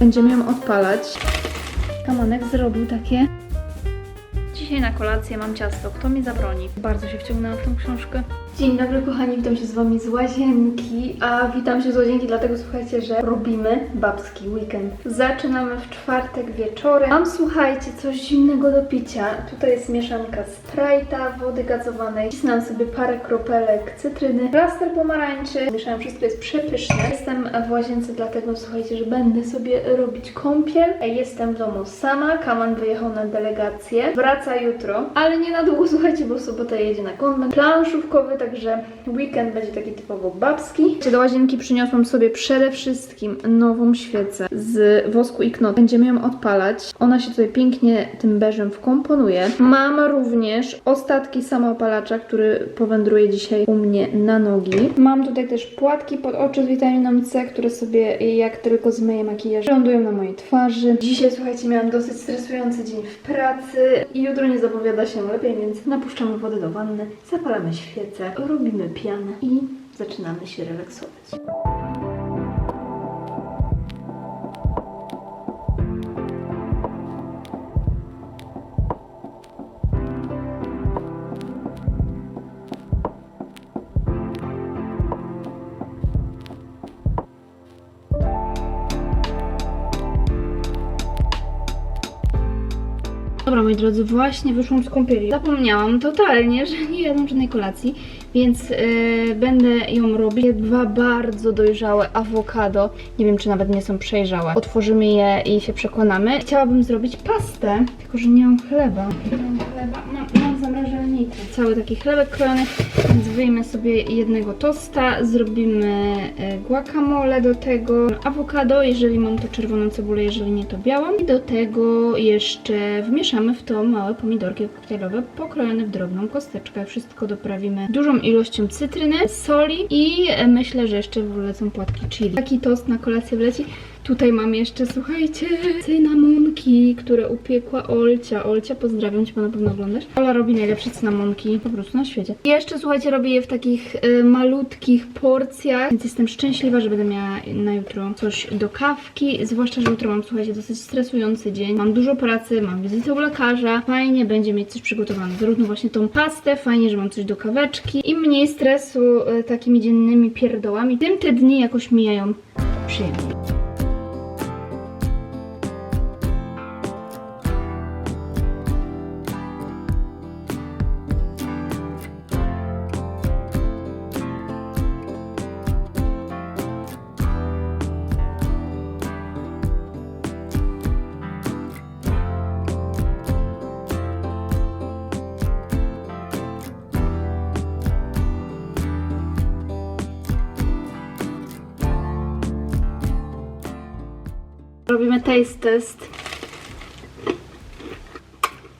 Będziemy ją odpalać. Kamanek zrobił takie. Dzisiaj na kolację mam ciasto. Kto mi zabroni? Bardzo się wciągnęłam w tą książkę. Dzień dobry kochani, witam się z wami z łazienki, a witam się z łazienki dlatego słuchajcie, że robimy babski weekend. Zaczynamy w czwartek wieczorem. Mam słuchajcie coś zimnego do picia. Tutaj jest mieszanka Sprite'a, wody gazowanej. Wcisnęłam sobie parę kropelek cytryny, plaster pomarańczy. Mieszałam wszystko, jest przepyszne. Jestem w łazience dlatego słuchajcie, że będę sobie robić kąpiel. Jestem w domu sama, Kaman wyjechał na delegację. Wraca jutro, ale nie na długo słuchajcie, bo w sobotę jedzie na konwent planszówkowy, także weekend będzie taki typowo babski. Do łazienki przyniosłam sobie przede wszystkim nową świecę z wosku i knot. Będziemy ją odpalać. Ona się tutaj pięknie tym beżem wkomponuje. Mam również ostatki samoopalacza, który powędruje dzisiaj u mnie na nogi. Mam tutaj też płatki pod oczy z witaminą C, które sobie jak tylko zmyję makijaż lądują na mojej twarzy. Dzisiaj słuchajcie, miałam dosyć stresujący dzień w pracy i jutro nie zapowiada się lepiej, więc napuszczamy wodę do wanny, zapalamy świecę, robimy pianę i zaczynamy się relaksować. Drodzy, właśnie wyszłam z kąpieli. Zapomniałam totalnie, że nie jadłam żadnej kolacji, więc yy, będę ją robić. Dwa bardzo dojrzałe awokado. Nie wiem, czy nawet nie są przejrzałe. Otworzymy je i się przekonamy. Chciałabym zrobić pastę, tylko że nie mam chleba. Nie mam chleba, mam, mam Cały taki chlebek krojony, więc wyjmę sobie jednego tosta, zrobimy e, guacamole do tego, awokado, jeżeli mam to czerwoną cebulę, jeżeli nie to białą. I do tego jeszcze wmieszamy w to małe pomidorki koktajlowe, pokrojone w drobną kosteczkę. Wszystko doprawimy dużą ilością cytryny, soli i e, myślę, że jeszcze wlecą płatki chili. Taki tost na kolację wleci. Tutaj mam jeszcze, słuchajcie, cynamonki, które upiekła Olcia. Olcia, pozdrawiam Cię, bo na pewno oglądasz. Ola robi najlepsze cynamonki po prostu na świecie. I jeszcze, słuchajcie, robię je w takich y, malutkich porcjach, więc jestem szczęśliwa, że będę miała na jutro coś do kawki. Zwłaszcza, że jutro mam, słuchajcie, dosyć stresujący dzień. Mam dużo pracy, mam wizytę u lekarza. Fajnie będzie mieć coś przygotowane. Zarówno właśnie tą pastę, fajnie, że mam coś do kaweczki. Im mniej stresu y, takimi dziennymi pierdołami, tym te dni jakoś mijają przyjemnie. Taste test.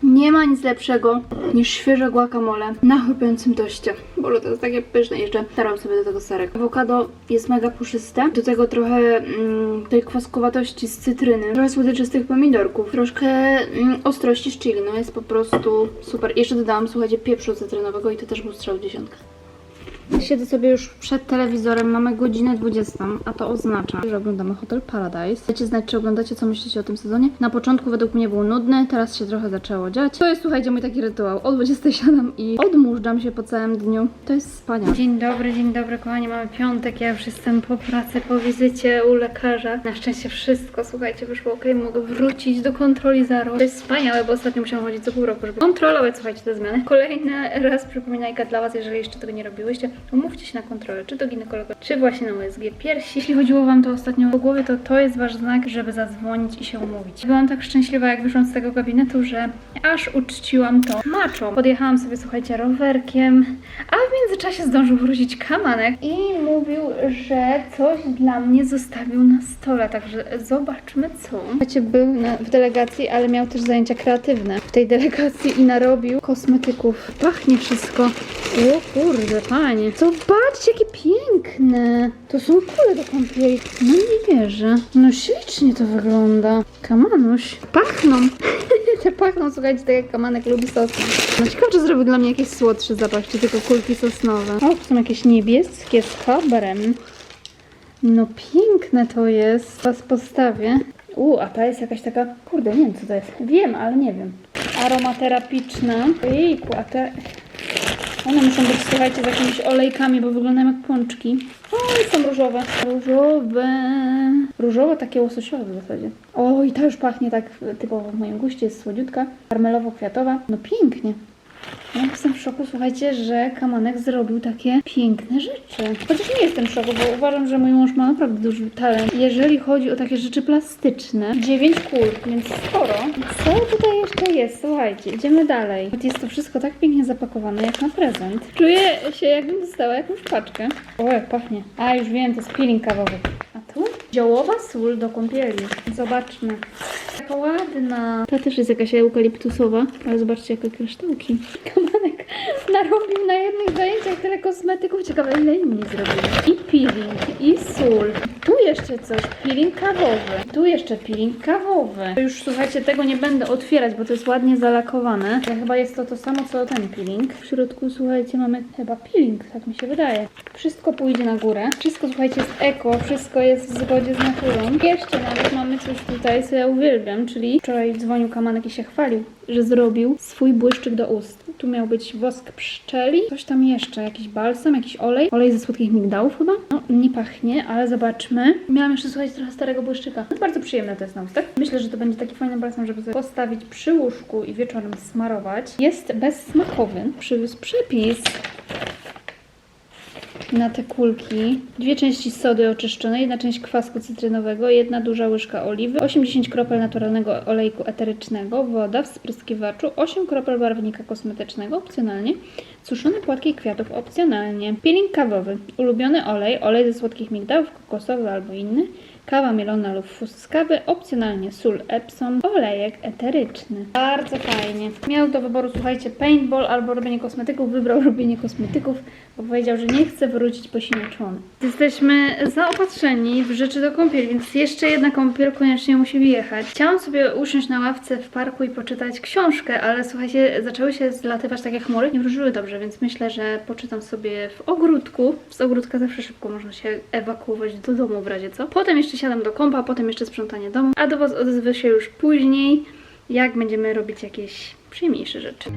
Nie ma nic lepszego niż świeże guacamole na chrupiącym toście. Bo to jest takie pyszne. Jeszcze staram sobie do tego serek. Awokado jest mega puszyste. Do tego trochę mm, tej kwaskowatości z cytryny. Trochę słodyczy z tych pomidorków. Troszkę mm, ostrości z chili. No jest po prostu super. Jeszcze dodałam, słuchajcie, pieprzu cytrynowego i to też był strzał w dziesiątkę. Siedzę sobie już przed telewizorem, mamy godzinę 20, a to oznacza, że oglądamy Hotel Paradise. Chcecie znać, czy oglądacie, co myślicie o tym sezonie? Na początku według mnie był nudny, teraz się trochę zaczęło dziać. To jest, słuchajcie, mój taki rytuał. O 20 siadam i odmurzam się po całym dniu. To jest wspaniałe. Dzień dobry, dzień dobry, kochani, mamy piątek, ja już jestem po pracy, po wizycie u lekarza. Na szczęście wszystko, słuchajcie, wyszło ok, mogę wrócić do kontroli za rok. To jest wspaniałe, bo ostatnio musiałam chodzić co pół roku, żeby kontrolować, słuchajcie, te zmiany. Kolejny raz przypominajka dla Was, jeżeli jeszcze tego nie robiłyście, umówcie się na kontrolę, czy do ginekologa, czy właśnie na USG piersi. Jeśli chodziło Wam to ostatnio po głowie, to to jest Wasz znak, żeby zadzwonić i się umówić. Byłam tak szczęśliwa, jak wyszłam z tego gabinetu, że aż uczciłam to maczą. Podjechałam sobie, słuchajcie, rowerkiem, a w międzyczasie zdążył wrócić kamanek i mówił, że coś dla mnie zostawił na stole, także zobaczmy co. Słuchajcie, był na, w delegacji, ale miał też zajęcia kreatywne w tej delegacji i narobił kosmetyków. Pachnie wszystko. O kurde, panie. Zobaczcie, jakie piękne. To są kule do kąpieli. No nie wierzę. No ślicznie to wygląda. Kamanuś. Pachną. Te pachną, słuchajcie, tak jak kamanek lubi sosny. No ciekawe, czy zrobił dla mnie jakiś słodszy zapach, czy tylko kulki sosnowe. O, są jakieś niebieskie z kabarem. No piękne to jest. Was postawię. U, a ta jest jakaś taka, kurde, nie wiem co to jest. Wiem, ale nie wiem. Aromaterapiczna. Ojejku, a te... One muszą być, słuchajcie, z jakimiś olejkami, bo wyglądają jak pączki. Oj, są różowe. Różowe. Różowe, takie łososiowe w zasadzie. Oj, ta już pachnie tak typowo w moim guście, jest słodziutka, karmelowo-kwiatowa. No pięknie. Ja jestem w szoku, słuchajcie, że Kamanek zrobił takie piękne rzeczy. Chociaż nie jestem w szoku, bo uważam, że mój mąż ma naprawdę duży talent, jeżeli chodzi o takie rzeczy plastyczne. 9 kul, więc sporo. Co tutaj jeszcze jest? Słuchajcie, idziemy dalej. Jest to wszystko tak pięknie zapakowane, jak na prezent. Czuję się, jakbym dostała jakąś paczkę. O, jak pachnie. A, już wiem, to jest peeling kawowy. Ziołowa sól do kąpieli. Zobaczmy. Jaka ładna. Ta też jest jakaś eukaliptusowa, ale zobaczcie, jakie kryształki. Kamanek narobił na jednych zajęciach tyle kosmetyków. Ciekawe, ile inni zrobili. I peeling, i sól. Tu jeszcze coś, peeling kawowy. Tu jeszcze peeling kawowy. Już słuchajcie, tego nie będę otwierać, bo to jest ładnie zalakowane. Ale chyba jest to to samo, co ten peeling. W środku, słuchajcie, mamy chyba peeling, tak mi się wydaje. Wszystko pójdzie na górę. Wszystko, słuchajcie, jest eko, wszystko jest w zgodzie z naturą. Jeszcze nawet mamy coś tutaj, co ja uwielbiam, czyli wczoraj dzwonił Kamanek i się chwalił, że zrobił swój błyszczyk do ust. Tu miał być wosk pszczeli, coś tam jeszcze, jakiś balsam, jakiś olej. Olej ze słodkich migdałów chyba. No, nie pachnie, ale zobaczmy. Miałam jeszcze, słuchajcie, trochę starego błyszczyka. Bardzo przyjemne to jest na ustach. Myślę, że to będzie taki fajny balsam, żeby sobie postawić przy łóżku i wieczorem smarować. Jest bezsmakowy. Przywiózł przepis na te kulki. Dwie części sody oczyszczonej, jedna część kwasku cytrynowego, jedna duża łyżka oliwy, 80 kropel naturalnego olejku eterycznego, woda w spryskiwaczu, 8 kropel barwnika kosmetycznego opcjonalnie, suszone płatki kwiatów opcjonalnie, peeling kawowy, ulubiony olej, olej ze słodkich migdałów, kokosowy albo inny, kawa mielona lub fus z kawy, opcjonalnie sól Epsom, olejek eteryczny. Bardzo fajnie. Miał do wyboru, słuchajcie, paintball albo robienie kosmetyków. Wybrał robienie kosmetyków, bo powiedział, że nie chce wrócić posiniaczony. Jesteśmy zaopatrzeni w rzeczy do kąpieli, więc jeszcze jedna kąpiel koniecznie musi wjechać. Chciałam sobie usiąść na ławce w parku i poczytać książkę, ale słuchajcie, zaczęły się zlatywać takie chmury, nie wróżyły dobrze, więc myślę, że poczytam sobie w ogródku. Z ogródka zawsze szybko można się ewakuować do domu w razie co. Potem jeszcze siadam do kąpa, potem jeszcze sprzątanie domu, a do Was odezwę się już później, jak będziemy robić jakieś przyjemniejsze rzeczy.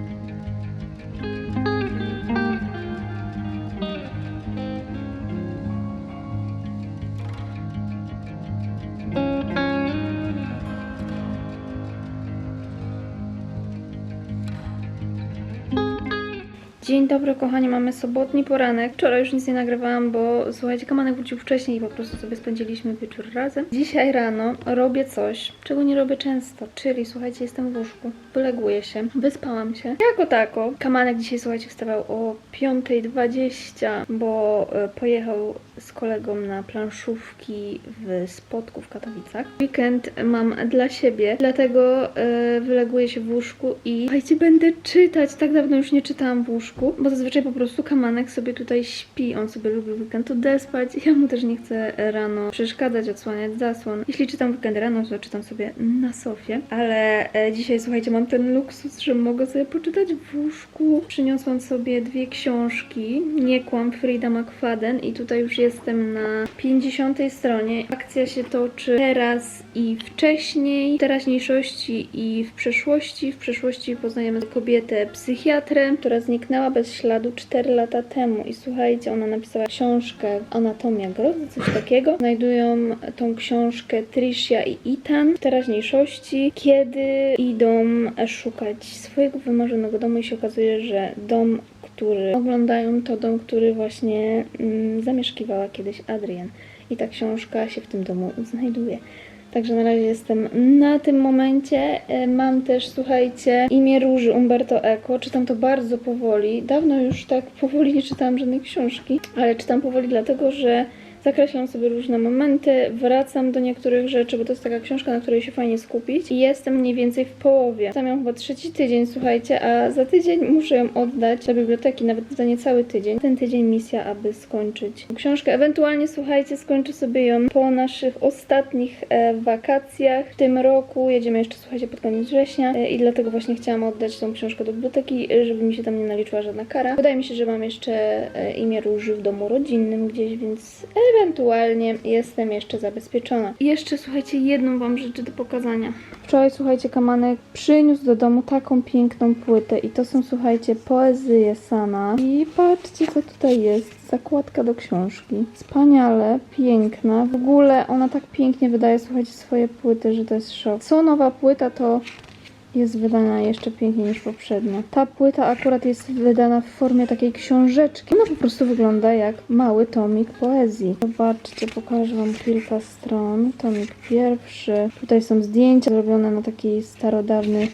Dzień dobry kochani, mamy sobotni poranek. Wczoraj już nic nie nagrywałam, bo słuchajcie, Kamanek wrócił wcześniej i po prostu sobie spędziliśmy wieczór razem. Dzisiaj rano robię coś, czego nie robię często, czyli słuchajcie, jestem w łóżku, wyleguję się, wyspałam się. Jako tako, Kamanek dzisiaj, słuchajcie, wstawał o 5.20, bo e, pojechał z kolegą na planszówki w Spodku w Katowicach. Weekend mam dla siebie, dlatego e, wyleguję się w łóżku i słuchajcie, będę czytać. Tak dawno już nie czytałam w łóżku, bo zazwyczaj po prostu Kamanek sobie tutaj śpi. On sobie lubi weekend odespać. Ja mu też nie chcę rano przeszkadzać, odsłaniać zasłon. Jeśli czytam weekend rano, to czytam sobie na sofie, ale e, dzisiaj, słuchajcie, mam ten luksus, że mogę sobie poczytać w łóżku. Przyniosłam sobie dwie książki. Nie kłam Frida McFadden i tutaj już jestem na 50 stronie. Akcja się toczy teraz i wcześniej, w teraźniejszości i w przeszłości. W przeszłości poznajemy kobietę psychiatrę, która zniknęła bez śladu 4 lata temu i słuchajcie, ona napisała książkę Anatomia grozy, coś takiego. Znajdują tą książkę Tricia i Ethan w teraźniejszości, kiedy idą szukać swojego wymarzonego domu i się okazuje, że dom który oglądają, to dom, który właśnie mm, zamieszkiwała kiedyś Adrian. I ta książka się w tym domu znajduje. Także na razie jestem na tym momencie. E, Mam też, słuchajcie, imię Róży Umberto Eco. Czytam to bardzo powoli. Dawno już tak powoli nie czytałam żadnej książki, ale czytam powoli dlatego, że zakreślam sobie różne momenty, wracam do niektórych rzeczy, bo to jest taka książka, na której się fajnie skupić i jestem mniej więcej w połowie. Tam ją chyba trzeci tydzień, słuchajcie, a za tydzień muszę ją oddać do biblioteki, nawet za niecały tydzień. Ten tydzień misja, aby skończyć książkę. Ewentualnie, słuchajcie, skończę sobie ją po naszych ostatnich e, wakacjach w tym roku. Jedziemy jeszcze, słuchajcie, pod koniec września e, i dlatego właśnie chciałam oddać tą książkę do biblioteki, żeby mi się tam nie naliczyła żadna kara. Wydaje mi się, że mam jeszcze e, imię Róży w domu rodzinnym gdzieś, więc ewentualnie jestem jeszcze zabezpieczona. I jeszcze słuchajcie, jedną wam rzecz do pokazania. Wczoraj, słuchajcie, Kamanek przyniósł do domu taką piękną płytę i to są, słuchajcie, poezje Sana. I patrzcie, co tutaj jest. Zakładka do książki. Wspaniale, piękna. W ogóle ona tak pięknie wydaje, słuchajcie, swoje płyty, że to jest szok. Co nowa płyta, to jest wydana jeszcze piękniej niż poprzednia. Ta płyta akurat jest wydana w formie takiej książeczki. Ona po prostu wygląda jak mały tomik poezji. Zobaczcie, pokażę wam kilka stron. Tomik pierwszy. Tutaj są zdjęcia zrobione na taki starodawny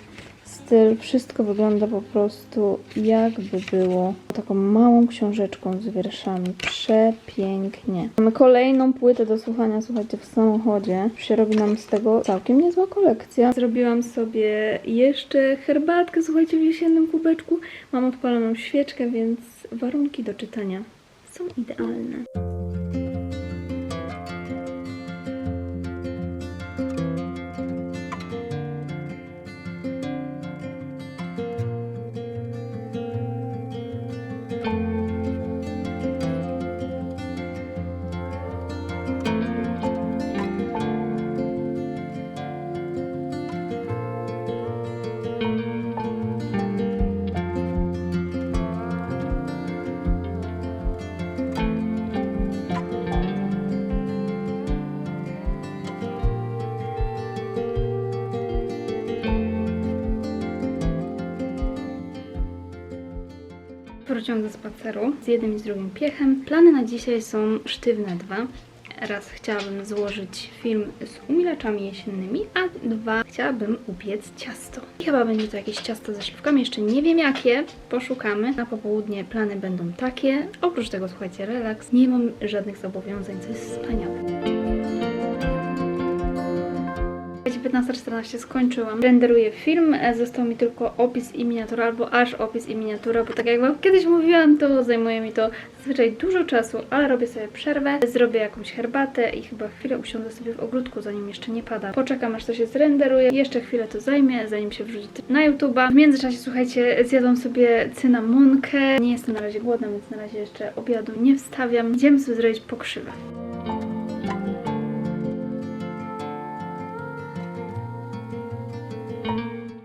styl. Wszystko wygląda po prostu jakby było taką małą książeczką z wierszami. Przepięknie. Mamy kolejną płytę do słuchania, słuchajcie, w samochodzie. Się robi nam z tego całkiem niezła kolekcja. Zrobiłam sobie jeszcze herbatkę, słuchajcie, w jesiennym kubeczku. Mam odpaloną świeczkę, więc warunki do czytania są idealne. Wróciłam ze spaceru z jednym i z drugim piechem. Plany na dzisiaj są sztywne dwa. Raz chciałabym złożyć film z umilaczami jesiennymi, a dwa chciałabym upiec ciasto. I chyba będzie to jakieś ciasto ze śliwkami, jeszcze nie wiem jakie, poszukamy. Na popołudnie plany będą takie. Oprócz tego słuchajcie, relaks. Nie mam żadnych zobowiązań, co jest wspaniałe. 15.14 skończyłam. Renderuję film, e, został mi tylko opis i miniatura, albo aż opis i miniatura, bo tak jak wam kiedyś mówiłam, to zajmuje mi to zazwyczaj dużo czasu, ale robię sobie przerwę, zrobię jakąś herbatę i chyba chwilę usiądę sobie w ogródku, zanim jeszcze nie pada. Poczekam aż to się zrenderuje, jeszcze chwilę to zajmie, zanim się wrzuci na YouTube'a. W międzyczasie, słuchajcie, zjadłam sobie cynamonkę. Nie jestem na razie głodna, więc na razie jeszcze obiadu nie wstawiam. Idziemy sobie zrobić pokrzywę.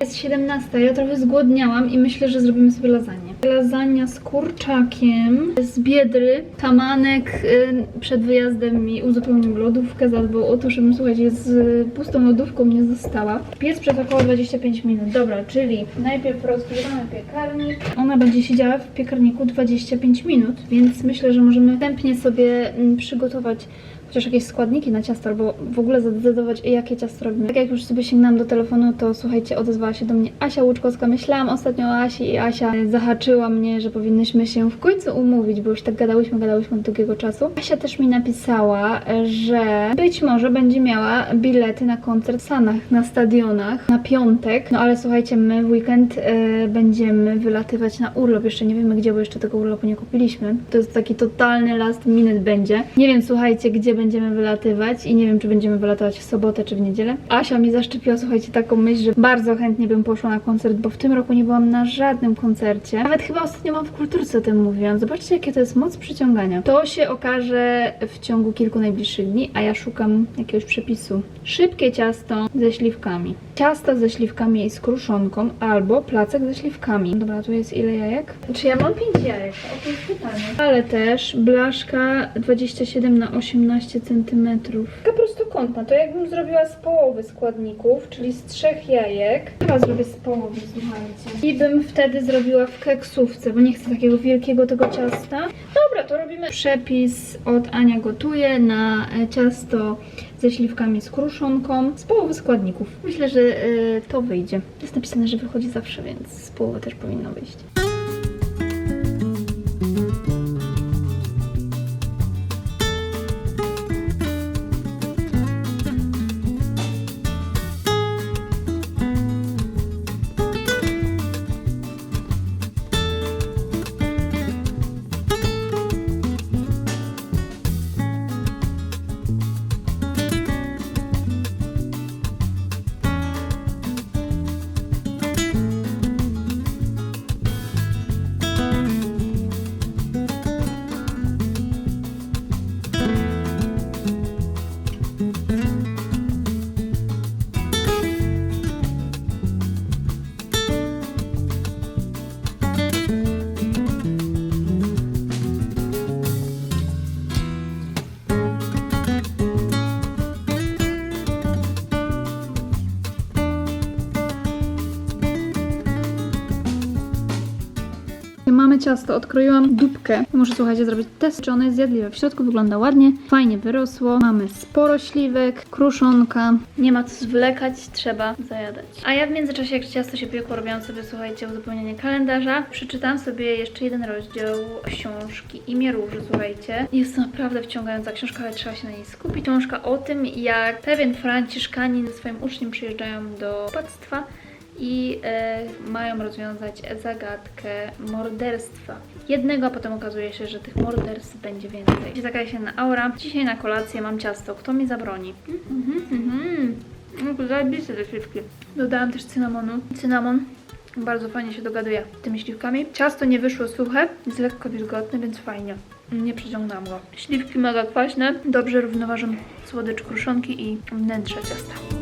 Jest 17, ja trochę zgłodniałam i myślę, że zrobimy sobie lasagne. Lasagna z kurczakiem, z biedry. Tamanek y, przed wyjazdem mi uzupełnił lodówkę, zadbał o to, żebym, słuchajcie, z pustą lodówką nie została. Piec przez około 25 minut. Dobra, czyli najpierw rozgrzewamy piekarnik. Ona będzie siedziała w piekarniku 25 minut, więc myślę, że możemy wstępnie sobie mm, przygotować chociaż jakieś składniki na ciasto, albo w ogóle zdecydować, jakie ciasto robimy. Tak jak już sobie sięgnęłam do telefonu, to słuchajcie, odezwała się do mnie Asia Łuczkowska. Myślałam ostatnio o Asi i Asia zahaczyła mnie, że powinnyśmy się w końcu umówić, bo już tak gadałyśmy, gadałyśmy od długiego czasu. Asia też mi napisała, że być może będzie miała bilety na koncert w Sanach, na stadionach, na piątek. No ale słuchajcie, my w weekend e, będziemy wylatywać na urlop. Jeszcze nie wiemy gdzie, bo jeszcze tego urlopu nie kupiliśmy. To jest taki totalny last minute będzie. Nie wiem, słuchajcie, gdzie będziemy wylatywać i nie wiem, czy będziemy wylatywać w sobotę, czy w niedzielę. Asia mi zaszczepiła, słuchajcie, taką myśl, że bardzo chętnie bym poszła na koncert, bo w tym roku nie byłam na żadnym koncercie. Nawet chyba ostatnio mam w kulturce o tym mówiłam. Zobaczcie, jakie to jest moc przyciągania. To się okaże w ciągu kilku najbliższych dni, a ja szukam jakiegoś przepisu. Szybkie ciasto ze śliwkami. Ciasto ze śliwkami i z kruszonką, albo placek ze śliwkami. Dobra, tu jest ile jajek? Czy ja mam 5 jajek? O, to jest pytanie. Ale też blaszka 27 na 18 cm. Taka prostokątna. To jakbym zrobiła z połowy składników, czyli z trzech jajek. Chyba zrobię z połowy, słuchajcie. I bym wtedy zrobiła w keksówce, bo nie chcę takiego wielkiego tego ciasta. Dobra, to robimy przepis od Ania Gotuje na e, ciasto ze śliwkami z kruszonką, z połowy składników. Myślę, że e, to wyjdzie. Jest napisane, że wychodzi zawsze, więc z połowy też powinno wyjść. Ciasto. Odkroiłam dupkę. Muszę, słuchajcie, zrobić test, czy ono jest zjadliwe. W środku wygląda ładnie, fajnie wyrosło. Mamy sporo śliwek, kruszonka. Nie ma co zwlekać, trzeba zajadać. A ja w międzyczasie, jak ciasto się piekło, robiłam sobie, słuchajcie, uzupełnienie kalendarza. Przeczytałam sobie jeszcze jeden rozdział książki Imię Róży, słuchajcie. Jest naprawdę wciągająca książka, ale trzeba się na niej skupić. Książka o tym, jak pewien franciszkanin ze swoim uczniem przyjeżdżają do opactwa i e, mają rozwiązać zagadkę morderstwa. Jednego, a potem okazuje się, że tych morderstw będzie więcej. Taka się na aura. Dzisiaj na kolację mam ciasto. Kto mi zabroni? Mhm, mhm. No, zajebiste te śliwki. Dodałam też cynamonu. Cynamon bardzo fajnie się dogaduje z tymi śliwkami. Ciasto nie wyszło suche, jest lekko wilgotne, więc fajnie. Nie przeciągnęłam go. Śliwki mega kwaśne, dobrze równoważą słodycz kruszonki i wnętrze ciasta.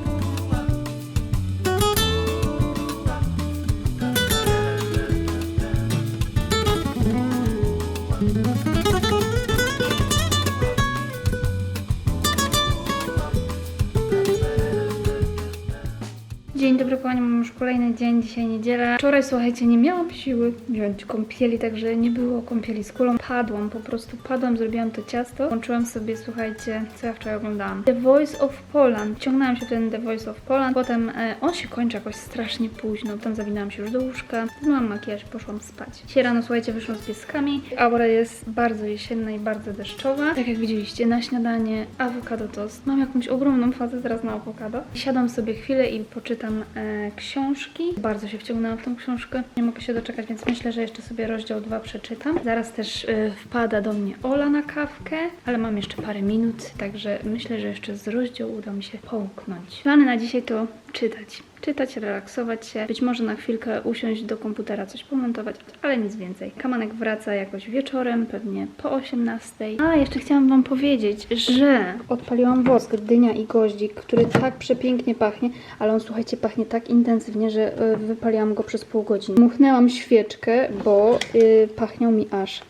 Kolejny dzień, dzisiaj niedziela. Wczoraj, słuchajcie, nie miałam siły wziąć kąpieli, także nie było kąpieli z kulą. Padłam, po prostu padłam, zrobiłam to ciasto. Włączyłam sobie, słuchajcie, co ja wczoraj oglądałam. The Voice of Poland. Ciągnęłam się w ten The Voice of Poland. Potem e, on się kończy jakoś strasznie późno. Tam zawinęłam się już do łóżka. Zmyłam makijaż, poszłam spać. Dzisiaj rano, słuchajcie, wyszłam z pieskami. Aura jest bardzo jesienna i bardzo deszczowa. Tak jak widzieliście, na śniadanie awokado toast. Mam jakąś ogromną fazę teraz na awokado. Siadam sobie chwilę i poczytam e, książki. Bardzo się wciągnęłam w tą książkę. Nie mogę się doczekać, więc myślę, że jeszcze sobie rozdział 2 przeczytam. Zaraz też e, wpada do mnie Ola na kawkę, ale mam jeszcze parę minut, także myślę, że jeszcze z rozdziału uda mi się połknąć. Plany na dzisiaj to czytać. Czytać, relaksować się, być może na chwilkę usiąść do komputera, coś pomontować, ale nic więcej. Kamanek wraca jakoś wieczorem, pewnie po 18. A, jeszcze chciałam Wam powiedzieć, że odpaliłam wosk dynia i goździk, który tak przepięknie pachnie, ale on, słuchajcie, pachnie tak intensywnie, że y, wypaliłam go przez pół godziny. Muchnęłam świeczkę, bo y, pachniał mi aż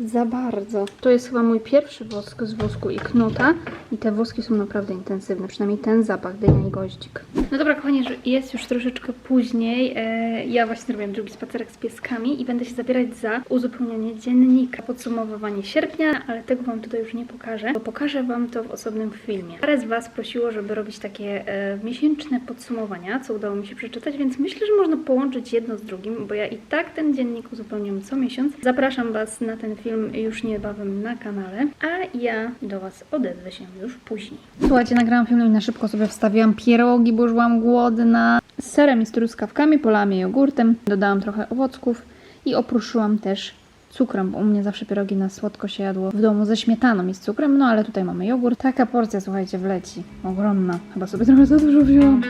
za bardzo. To jest chyba mój pierwszy wosk z wosku i knuta i te woski są naprawdę intensywne, przynajmniej ten zapach dynia i goździk. No dobra kochani, jest już troszeczkę później. E, ja właśnie zrobiłam drugi spacerek z pieskami i będę się zabierać za uzupełnianie dziennika, podsumowywanie sierpnia, ale tego Wam tutaj już nie pokażę, bo pokażę Wam to w osobnym filmie. Parę z Was prosiło, żeby robić takie e, miesięczne podsumowania, co udało mi się przeczytać, więc myślę, że można połączyć jedno z drugim, bo ja i tak ten dziennik uzupełniam co miesiąc. Zapraszam Was na ten film już niebawem na kanale, a ja do Was odezwę się już później. Słuchajcie, nagrałam film i na szybko sobie wstawiłam pierogi, bo już byłam głodna. Z serem i z truskawkami, polałam je jogurtem, dodałam trochę owocków i opruszyłam też cukrem, bo u mnie zawsze pierogi na słodko się jadło w domu ze śmietaną i z cukrem, no ale tutaj mamy jogurt. Taka porcja, słuchajcie, wleci. Ogromna. Chyba sobie trochę za dużo wzięłam.